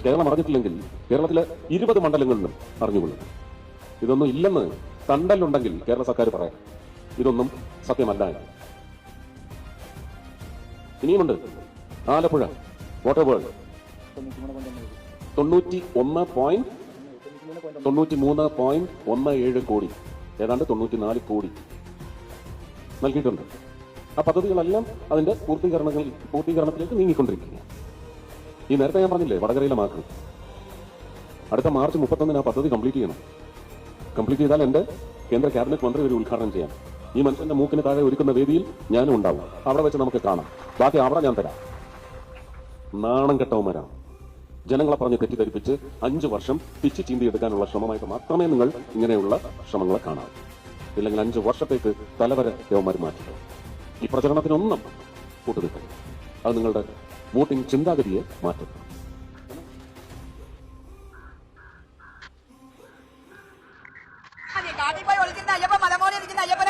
കേരളം അറിഞ്ഞിട്ടില്ലെങ്കിൽ കേരളത്തിലെ ഇരുപത് മണ്ഡലങ്ങളിലും അറിഞ്ഞുകൊള്ളും. ഇതൊന്നും ഇല്ലെന്ന് കണ്ടല്ലുണ്ടെങ്കിൽ കേരള സർക്കാർ പറയാം. ഇതൊന്നും സത്യമല്ല ഇനിയുമുണ്ട് ആലപ്പുഴ വാട്ടർ വേൾഡ് തൊണ്ണൂറ്റി ഒന്ന് പോയിന്റ് തൊണ്ണൂറ്റി മൂന്ന് പോയിന്റ് ഒന്ന് ഏഴ് കോടി. ഏതാണ്ട് തൊണ്ണൂറ്റിനാല് കോടി നൽകിയിട്ടുണ്ട്. ആ പദ്ധതികളെല്ലാം അതിന്റെ പൂർത്തീകരണങ്ങൾ പൂർത്തീകരണത്തിലേക്ക് നീങ്ങിക്കൊണ്ടിരിക്കുകയാണ്. ഈ നേരത്തെ ഞാൻ പറഞ്ഞില്ലേ വടകരയിലെ മാർക്ക്. അടുത്ത മാർച്ച് മുപ്പത്തൊന്നിന് ആ പദ്ധതി കംപ്ലീറ്റ് ചെയ്യണം. കംപ്ലീറ്റ് ചെയ്താൽ എന്റെ കേന്ദ്ര ക്യാബിനറ്റ് മന്ത്രി ഒരു ഉദ്ഘാടനം ചെയ്യാം. ഈ മനുഷ്യന്റെ മൂക്കിന് താഴെ ഒരുക്കുന്ന വേദിയിൽ ഞാനും ഉണ്ടാവും. അവിടെ വെച്ച് നമുക്ക് കാണാം. ബാക്കി അവിടെ ഞാൻ തരാം. നാണം കെട്ടവന്മാരാണ് ജനങ്ങളെ പറഞ്ഞ് തെറ്റിദ്ധരിപ്പിച്ച് അഞ്ചു വർഷം പിച്ച് ചീന്തിയെടുക്കാനുള്ള ശ്രമമായിട്ട് മാത്രമേ നിങ്ങൾ ഇങ്ങനെയുള്ള ശ്രമങ്ങളെ കാണാവൂ. ഇല്ലെങ്കിൽ അഞ്ചു വർഷത്തേക്ക് തലവരെ ദേവന്മാർ മാറ്റിക്കും. ഈ പ്രചരണത്തിനൊന്നും കൂട്ടുനിൽക്കും അത് നിങ്ങളുടെ വോട്ടിംഗ് ചിന്താഗതിയെ മാറ്റും. അയ്യപ്പ മലമോലെ ഇരിക്കുന്ന അയ്യപ്പനെ